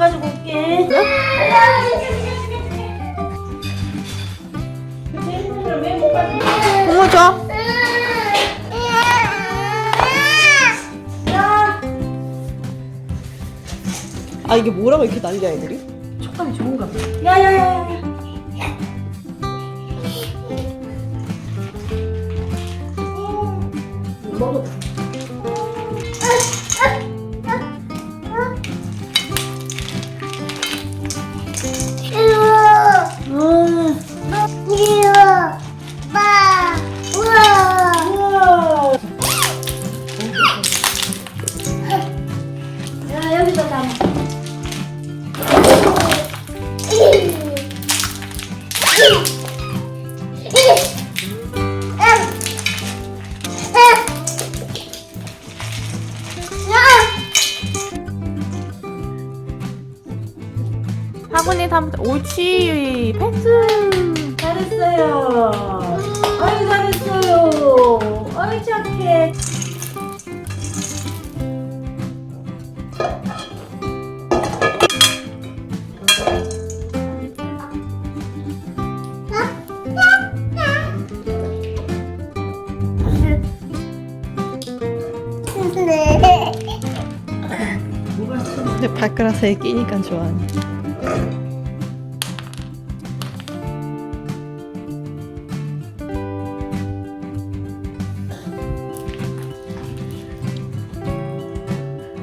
가지고 올게. 고모 줘. 야, 아 이게 뭐라고 이렇게 난리야 애들이? 촉감이 좋은가 봐. 야야야야. 먹어. 담아. 바구니 담. 옳지. 패스. 잘했어요. 아유 잘했어요. 아유 착해. 근데 발가락에 끼니까 좋아하네.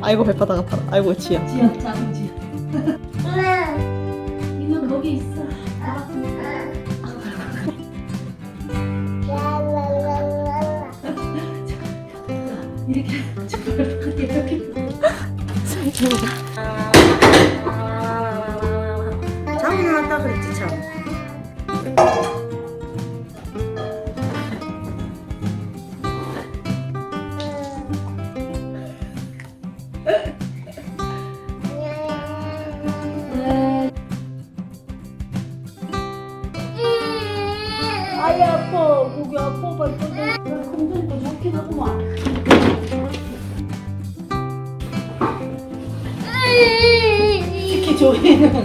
아이고 발바닥 아파라. 아이고 지야. 지야 작은 지야. 이놈 거기 있어. 아이 아파. 고기 아파. 발바 上映なの。